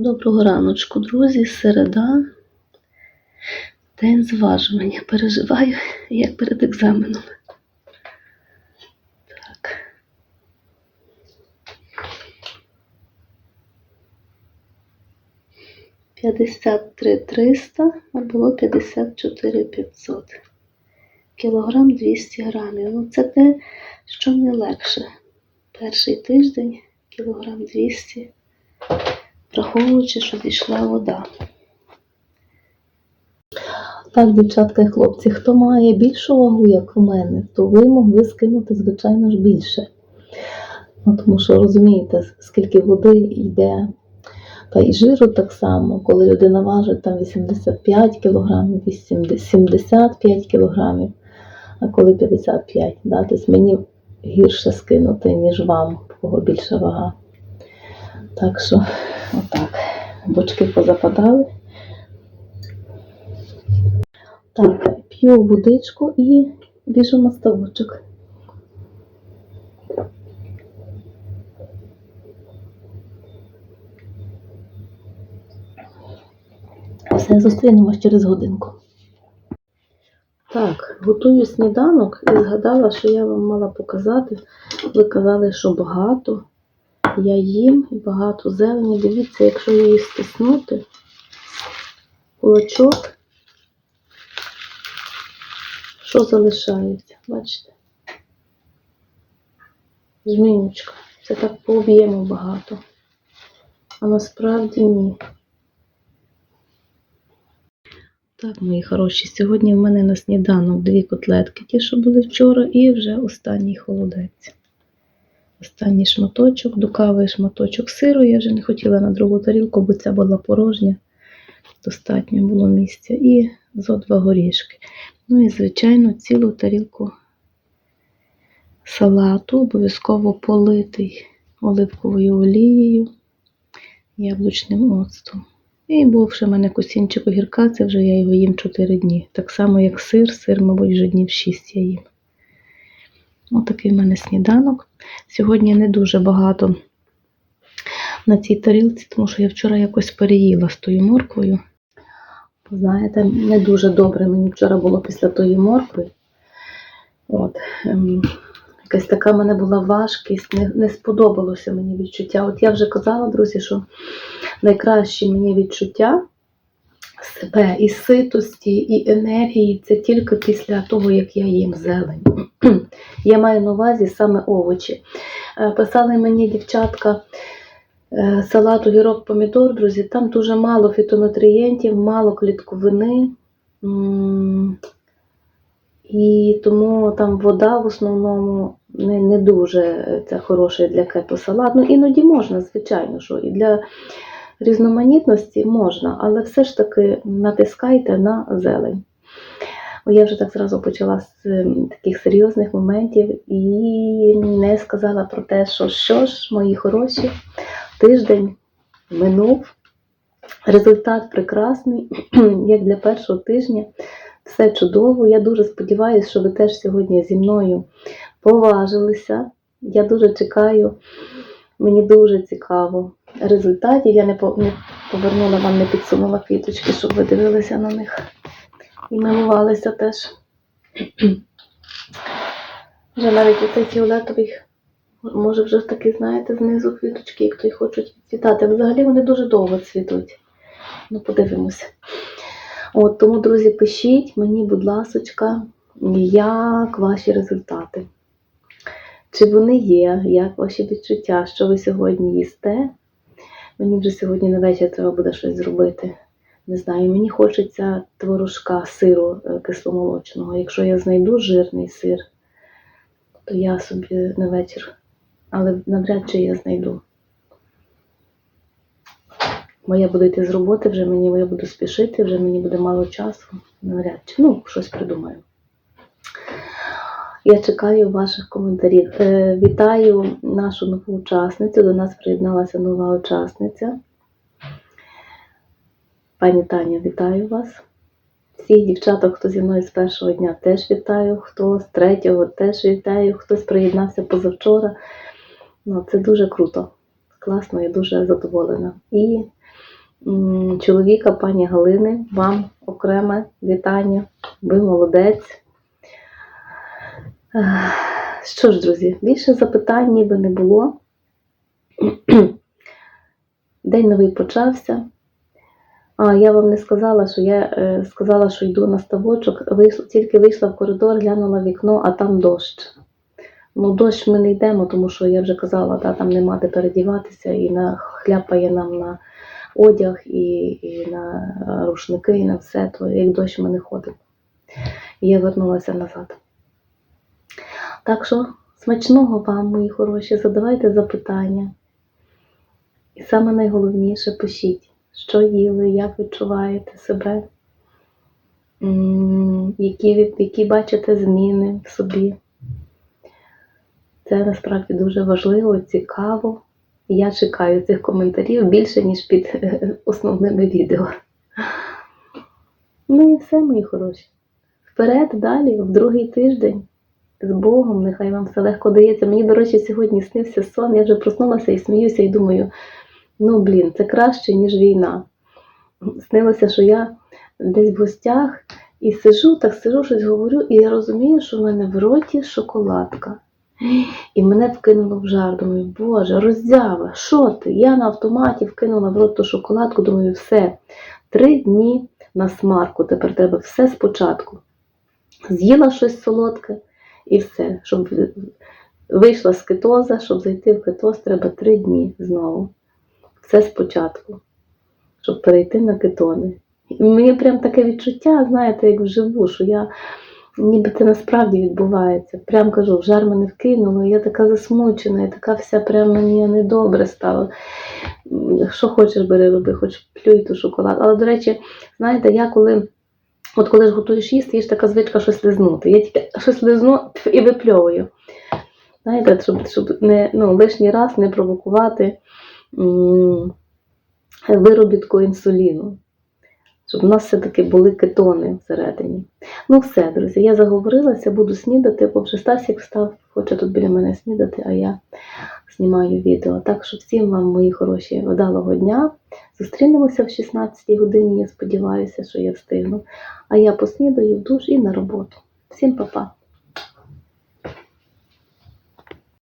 Доброго раночку, друзі. Середа. День зважування. Переживаю, як перед екзаменом. Так. П'ятдесят три триста, було п'ятдесят чотири п'ятсот. Кілограм 200 грамів. Ну, це те, що не легше. Перший тиждень кілограм 200 враховуючи, що зійшла вода. Так, дівчатка і хлопці, хто має більшу вагу, як у мене, то ви могли скинути, звичайно ж, більше. Ну, тому що розумієте, скільки води йде, та і жиру так само, коли людина важить там 85 кілограмів, 80, 75 кілограмів, а коли 55, да, тобто мені гірше скинути, ніж вам, в кого більша вага. Так що, отак, бочки позападали. Так, п'ю водичку і біжу на ставочок. Все, зустрінемось через годинку. Так, готую сніданок і згадала, що я вам мала показати. Ви казали, що багато. Я їм і багато зелені. Дивіться, якщо її стиснути, кулачок, що залишається? Бачите? Жміночка. Це так по об'єму багато. А насправді ні. Так, мої хороші, сьогодні в мене на сніданок дві котлетки, ті, що були вчора, і вже останній холодець. Останній шматочок, до кави шматочок сиру. Я вже не хотіла на другу тарілку, бо ця була порожня. Достатньо було місця. І зо два горішки. Ну і, звичайно, цілу тарілку салату, обов'язково политий оливковою олією, яблучним оцтом. І був ще в мене кусінчик огірка, це вже я його їм 4 дні. Так само, як сир, сир, мабуть, вже днів 6 я їм. Отакий в мене сніданок. Сьогодні не дуже багато на цій тарілці, тому що я вчора якось переїла з тою морквою. Знаєте, не дуже добре мені вчора було після тої моркви. От, ем, якась така в мене була важкість, не, не сподобалося мені відчуття. От я вже казала, друзі, що найкращі мені відчуття себе і ситості, і енергії це тільки після того, як я їм зелень. Я маю на увазі саме овочі. Е, Писали мені дівчатка е, салат огірок помідор, друзі, там дуже мало фітонутрієнтів, мало клітковини. І тому там вода в основному не, не дуже е, це хороший для кето-салат. Ну, іноді можна, звичайно, що і для різноманітності можна, але все ж таки натискайте на зелень. Я вже так зразу почала з ем, таких серйозних моментів і не сказала про те, що що ж, мої хороші, тиждень минув. Результат прекрасний, як для першого тижня. Все чудово. Я дуже сподіваюся, що ви теж сьогодні зі мною поважилися. Я дуже чекаю, мені дуже цікаво результатів. Я не повернула вам, не підсунула квіточки, щоб ви дивилися на них і милувалися теж. Вже навіть оцей фіолетовий, може вже таки, знаєте, знизу квіточки, як то й хочуть відцвітати. Взагалі вони дуже довго цвітуть. Ну, подивимося. От, тому, друзі, пишіть мені, будь ласочка, як ваші результати. Чи вони є, як ваші відчуття, що ви сьогодні їсте? Мені вже сьогодні на вечір треба буде щось зробити. Не знаю, мені хочеться творожка сиру е, кисломолочного. Якщо я знайду жирний сир, то я собі на вечір, але навряд чи я знайду. Бо я буду йти з роботи, вже мені я буду спішити, вже мені буде мало часу. Навряд чи. Ну, щось придумаю. Я чекаю ваших коментарів. Е, вітаю нашу нову учасницю. До нас приєдналася нова учасниця. Пані Таня, вітаю вас. Всіх дівчаток, хто зі мною з першого дня, теж вітаю, хто з третього теж вітаю, хтось приєднався позавчора. Ну, це дуже круто. Класно, я дуже задоволена. І чоловіка пані Галини. Вам окреме вітання. Ви молодець. Що ж, друзі, більше запитань ніби не було. День новий почався. А, я вам не сказала, що я е, сказала, що йду на ставочок. Вийшла, тільки вийшла в коридор, глянула в вікно, а там дощ. Ну, дощ ми не йдемо, тому що я вже казала, да, там нема де передіватися, і на хляпає нам на одяг, і, і на рушники, і на все, то як дощ ми не ходимо. І я вернулася назад. Так що смачного вам, мої хороші, задавайте запитання. І саме найголовніше пишіть, що їли, як відчуваєте себе, які, які бачите зміни в собі. Це насправді дуже важливо, цікаво. Я чекаю цих коментарів більше, ніж під основними відео. Ну і все, мої хороші. Вперед, далі, в другий тиждень. З Богом, нехай вам все легко дається. Мені, до речі, сьогодні снився сон. Я вже проснулася і сміюся, і думаю, ну блін, це краще, ніж війна. Снилося, що я десь в гостях і сижу, так сижу, щось говорю, і я розумію, що в мене в роті шоколадка. І мене вкинуло в жар. Думаю, Боже, роздява, що ти? Я на автоматі вкинула в рот ту шоколадку, думаю, все, три дні на смарку, тепер треба все спочатку. З'їла щось солодке і все. Щоб вийшла з кетоза, щоб зайти в кетоз, треба три дні знову. Все спочатку, щоб перейти на кетони. І мені прям таке відчуття, знаєте, як вживу, що я ніби це насправді відбувається. Прям кажу, в жар мене вкинуло, я така засмучена, я така вся прям мені недобре стало. Що хочеш, бери, роби, хоч плюй ту шоколад. Але, до речі, знаєте, я коли. От коли ж готуєш їсти, є ж така звичка щось лизнути. Я тільки щось лизну і випльовую. Знаєте, щоб, щоб не, ну, лишній раз не провокувати виробітку інсуліну. Щоб в нас все-таки були кетони всередині. Ну все, друзі, я заговорилася, буду снідати, бо вже Стасік встав, хоче тут біля мене снідати, а я знімаю відео. Так що всім вам, мої хороші, вдалого дня. Зустрінемося в 16 годині, я сподіваюся, що я встигну. А я поснідаю в душ і на роботу. Всім па-па!